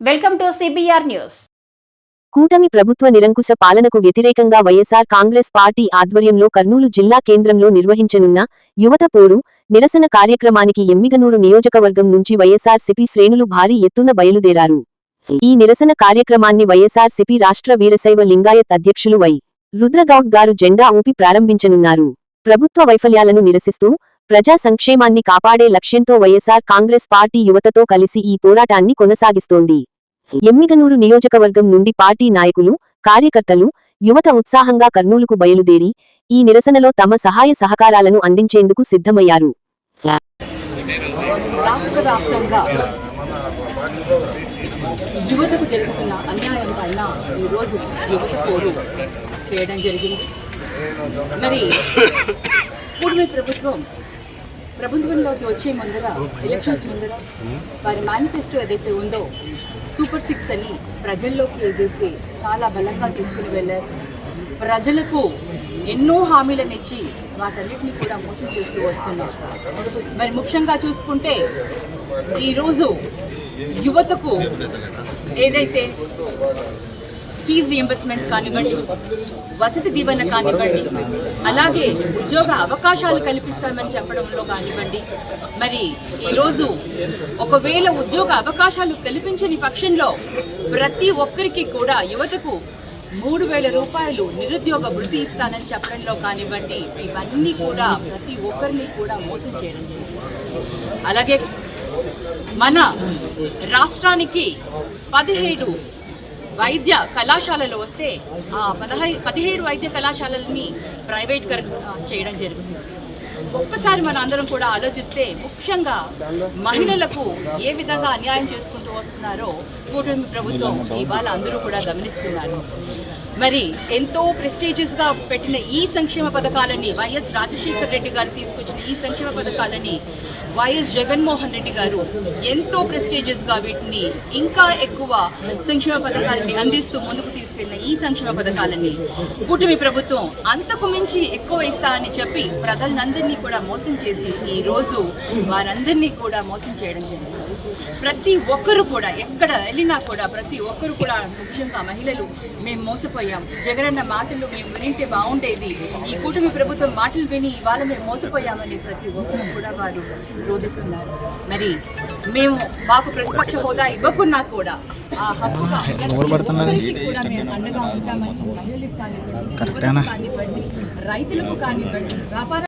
Welcome to CBR news. కూటమి ప్రభుత్వ నిరంకుశ పాలనకు వ్యతిరేకంగా వైఎస్ఆర్ కాంగ్రెస్ పార్టీ ఆధ్వర్యంలో కర్నూలు జిల్లా కేంద్రంలో నిర్వహించనున్న యువత పోరు నిరసన కార్యక్రమానికి ఎమ్మిగనూరు నియోజకవర్గం నుంచి వైఎస్ఆర్ సిపి శ్రేణులు భారీ ఎత్తున బయలుదేరారు. ఈ నిరసన కార్యక్రమాన్ని వైఎస్ఆర్ సిపి రాష్ట్ర వీరశైవ లింగాయత్ అధ్యక్షులు వై రుద్రగౌడ్ గారు జెండా ఊపి ప్రారంభించనున్నారు. ప్రభుత్వ వైఫల్యాలను నిరసిస్తూ ప్రజా సంక్షేమాన్ని కాపాడే లక్ష్యంతో వైఎస్ఆర్ కాంగ్రెస్ పార్టీ యువతతో కలిసి ఈ పోరాటాన్ని కొనసాగిస్తోంది. ఎమ్మిగనూరు నియోజకవర్గం నుండి పార్టీ నాయకులు కార్యకర్తలు యువత ఉత్సాహంగా కర్నూలుకు బయలుదేరి ఈ నిరసనలో తమ సహాయ సహకారాలను అందించేందుకు సిద్ధమయ్యారు. యువతకు జరుగుతున్న అన్యాయం పైన ఈరోజు యువత పోరు చేయడం జరిగింది. మరి కూటమి ప్రభుత్వం ప్రభుత్వంలోకి వచ్చే ముందర ఎలక్షన్స్ ముందర వారి మేనిఫెస్టో ఏదైతే ఉందో సూపర్ సిక్స్ అని ప్రజల్లోకి ఏదైతే చాలా బలంగా తీసుకుని వెళ్ళారు ప్రజలకు ఎన్నో హామీలను ఇచ్చి వాటన్నిటిని కూడా మోసం చేస్తూ వస్తున్నారు. మరి ముఖ్యంగా చూసుకుంటే ఈరోజు యువతకు ఏదైతే ఫీజు రియంబర్స్మెంట్ కానివ్వండి వసతి దీవెన కానివ్వండి అలాగే ఉద్యోగ అవకాశాలు కల్పిస్తామని చెప్పడంలో కానివ్వండి మరి ఈరోజు ఒకవేళ ఉద్యోగ అవకాశాలు కల్పించని పక్షంలో ప్రతి ఒక్కరికి కూడా యువతకు మూడు వేల రూపాయలు నిరుద్యోగ వృత్తి ఇస్తానని చెప్పడంలో కానివ్వండి ఇవన్నీ కూడా ప్రతి ఒక్కరిని కూడా మోసం చేయడం జరిగింది. అలాగే మన రాష్ట్రానికి పదిహేడు వైద్య కళాశాలలో వస్తే ఆ పదహై పదిహేడు వైద్య కళాశాలలని ప్రైవేట్ చేయడం జరుగుతుంది. ఒక్కసారి మన అందరం కూడా ఆలోచిస్తే ముఖ్యంగా మహిళలకు ఏ విధంగా అన్యాయం చేసుకుంటూ వస్తున్నారో కూటమి ప్రభుత్వం ఇవాళ అందరూ కూడా గమనిస్తున్నారు. మరి ఎంతో ప్రెస్టీజియస్గా పెట్టిన ఈ సంక్షేమ పథకాలని వైఎస్ రాజశేఖర్ రెడ్డి గారు తీసుకొచ్చిన ఈ సంక్షేమ పథకాలని వైఎస్ జగన్మోహన్ రెడ్డి గారు ఎంతో ప్రెస్టీజియస్గా వీటిని ఇంకా ఎక్కువ సంక్షేమ పథకాలని అందిస్తూ ముందుకు తీసుకెళ్ళిన ఈ సంక్షేమ పథకాలని కూటమి ప్రభుత్వం అంతకు మించి ఎక్కువ ఇస్తా అని చెప్పి ప్రజలందరినీ కూడా మోసం చేసి ఈ రోజు వారందరినీ కూడా మోసం చేయడం జరిగింది. ప్రతి ఒక్కరు కూడా ఎక్కడ వెళ్ళినా కూడా ప్రతి ఒక్కరు కూడా ముఖ్యంగా మహిళలు మేము మోసపోయాం. జగనన్న మాటలు మేము వినింటే బాగుండేది. ఈ కూటమి ప్రభుత్వం మాటలు విని ఇవాళ మేము మోసపోయామని ప్రతి ఒక్కరు కూడా వారు రోధిస్తున్నారు మరి మేము మాకు ప్రతిపక్ష హోదా ఇవ్వకున్నా కూడా ఆ హక్కుగా మేము అండగా ఉంటామని మహిళలకు కానివ్వండి రైతులకు కానివ్వండి వ్యాపార